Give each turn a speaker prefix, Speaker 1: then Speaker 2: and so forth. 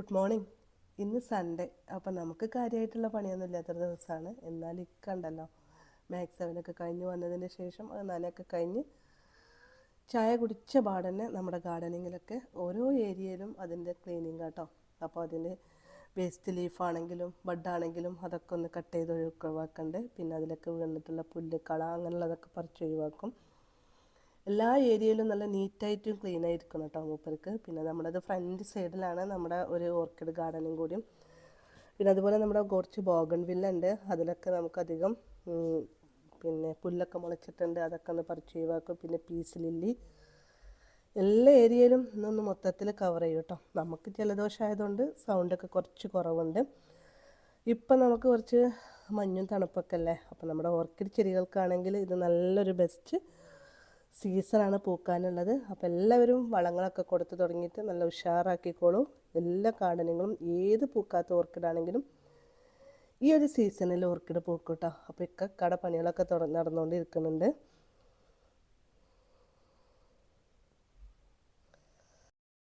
Speaker 1: Good morning ഇന്ന് Sunday അപ്പം നമുക്ക് കാര്യമായിട്ടുള്ള പണിയൊന്നും ഇല്ലാത്തൊരു ദിവസമാണ് എന്നാൽ ഇക്കണ്ടല്ലോ. മാത്സ് സെവനൊക്കെ കഴിഞ്ഞ് വന്നതിന് ശേഷം നനയൊക്കെ കഴിഞ്ഞ് ചായ കുടിച്ച പാടന്നെ നമ്മുടെ ഗാർഡനിങ്ങിലൊക്കെ ഓരോ ഏരിയയിലും അതിന്റെ ക്ലീനിങ് കേട്ടോ അപ്പോൾ അതിന്റെ വേസ്റ്റ് ലീഫാണെങ്കിലും ബഡാണെങ്കിലും അതൊക്കെ ഒന്ന് കട്ട് ചെയ്ത് ഒഴിവാക്കണ്ട്. പിന്നെ അതിലൊക്കെ വീണിട്ടുള്ള പുല്ല് കള അങ്ങനെയുള്ളതൊക്കെ പറിച്ച് ഒഴിവാക്കും. എല്ലാ ഏരിയയിലും നല്ല നീറ്റായിട്ടും ക്ലീൻ ആയിരിക്കണം കേട്ടോ മൂപ്പർക്ക്. പിന്നെ നമ്മുടേത് ഫ്രണ്ട് സൈഡിലാണ് നമ്മുടെ ഒരു ഓർക്കിഡ് ഗാർഡനും കൂടിയും പിന്നെ അതുപോലെ നമ്മുടെ കുറച്ച് ബോഗൺ വില്ല ഉണ്ട്. അതിലൊക്കെ നമുക്കധികം പിന്നെ പുല്ലൊക്കെ മുളച്ചിട്ടുണ്ട്. അതൊക്കെ ഒന്ന് പറിച്ച് ഒഴിവാക്കും. പിന്നെ പീസ് ലില്ലി എല്ലാ ഏരിയയിലും ഇന്നൊന്ന് മൊത്തത്തിൽ കവർ ചെയ്യും കേട്ടോ നമുക്ക് ജലദോഷമായതുകൊണ്ട് സൗണ്ടൊക്കെ കുറച്ച് കുറവുണ്ട്. ഇപ്പം നമുക്ക് കുറച്ച് മഞ്ഞും തണുപ്പൊക്കെ അല്ലേ? അപ്പം നമ്മുടെ ഓർക്കിഡ് ചെടികൾക്കാണെങ്കിൽ ഇത് നല്ലൊരു ബെസ്റ്റ് സീസണാണ് പൂക്കാനുള്ളത്. അപ്പോൾ എല്ലാവരും വളങ്ങളൊക്കെ കൊടുത്തു തുടങ്ങിയിട്ട് നല്ല ഉഷാറാക്കിക്കോളൂ. എല്ലാ ഗാർഡനുകളും ഏത് പൂക്കാത്ത ഓർക്കിഡാണെങ്കിലും ഈ ഒരു സീസണിൽ ഓർക്കിഡ് പൂക്കും കേട്ടോ അപ്പോൾ ഇക്ക കട പണികളൊക്കെ നടന്നുകൊണ്ടിരിക്കുന്നുണ്ട്.